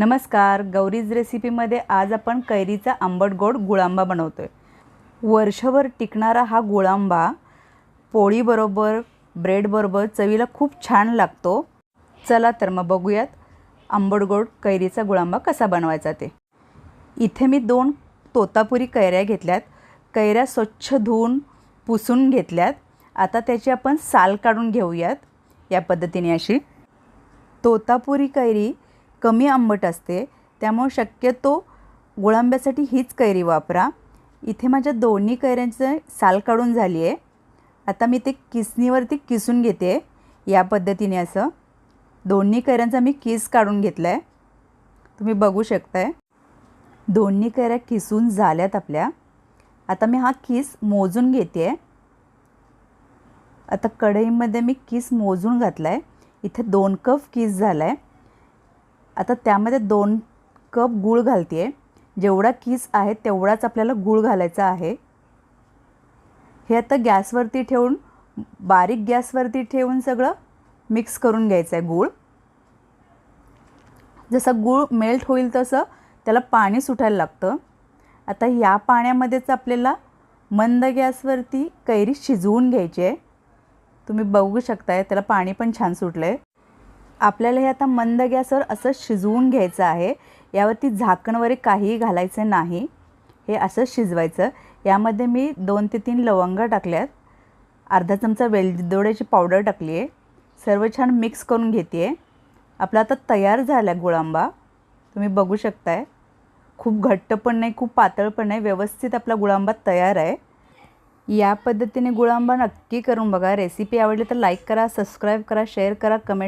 नमस्कार गौरीज रेसिपीमध्ये आज आपण कैरीचा आंबट गोड गुळांबा बनवतो आहे वर्षभर टिकणारा हा गुळांबा पोळीबरोबर ब्रेडबरोबर चवीला खूप छान लागतो. चला तर मग बघूयात आंबट गोड कैरीचा गुळांबा कसा बनवायचा ते. इथे मी दोन तोतापुरी कैऱ्या घेतल्यात. कैऱ्या स्वच्छ धुवून पुसून घेतल्यात. आता त्याची आपण साल काढून घेऊयात. या पद्धतीने अशी. तोतापुरी कैरी कमी आंबट असते त्यामुळे शक्यतो गुळांब्यासाठी हीच कैरी वापरा. इथे माझ्या दोन्ही कैऱ्यांचं साल काढून झाली आहे आता मी ते किसणीवरती किसून घेते या पद्धतीने असं. दोन्ही कैऱ्यांचा मी किस काढून घेतला आहे तुम्ही बघू शकताय. दोन्ही कैऱ्या किसून झाल्यात आपल्या. आता मी हा किस मोजून घेते. आता कढईमध्ये मी किस मोजून घातला आहे इथे दोन कप किस झाला आहे आता त्यामध्ये दोन कप गूळ घालते आहे जेवढा किस आहे तेवढाच आपल्याला गूळ घालायचा आहे. हे आता गॅसवरती ठेवून बारीक गॅसवरती ठेवून सगळं मिक्स करून घ्यायचं आहे गूळ. जसं गूळ मेल्ट होईल तसं त्याला पाणी सुटायला लागतं. आता या पाण्यामध्येच आपल्याला मंद गॅसवरती कैरी शिजवून घ्यायची आहे तुम्ही बघू शकताय त्याला पाणी पण छान सुटलं आहे आपल्याला हे आता मंद गॅसवर असं शिजवून घ्यायचं आहे. यावरती झाकण वगैरे काहीही घालायचं नाही. हे असं शिजवायचं. यामध्ये मी दोन ते तीन लवंगा टाकल्यात. अर्धा चमचा वेलदोड्याची पावडर टाकली आहे सर्व छान मिक्स करून घेते आहे आपला आता तयार झाला आहे गुळांबा. तुम्ही बघू शकताय. खूप घट्ट पण नाही खूप पातळ पण नाही. व्यवस्थित आपला गुळांबा तयार आहे. या पद्धतीने गुळांबा नक्की करून बघा. रेसिपी आवडली तर लाईक करा सबस्क्राईब करा शेअर करा कमेंट्स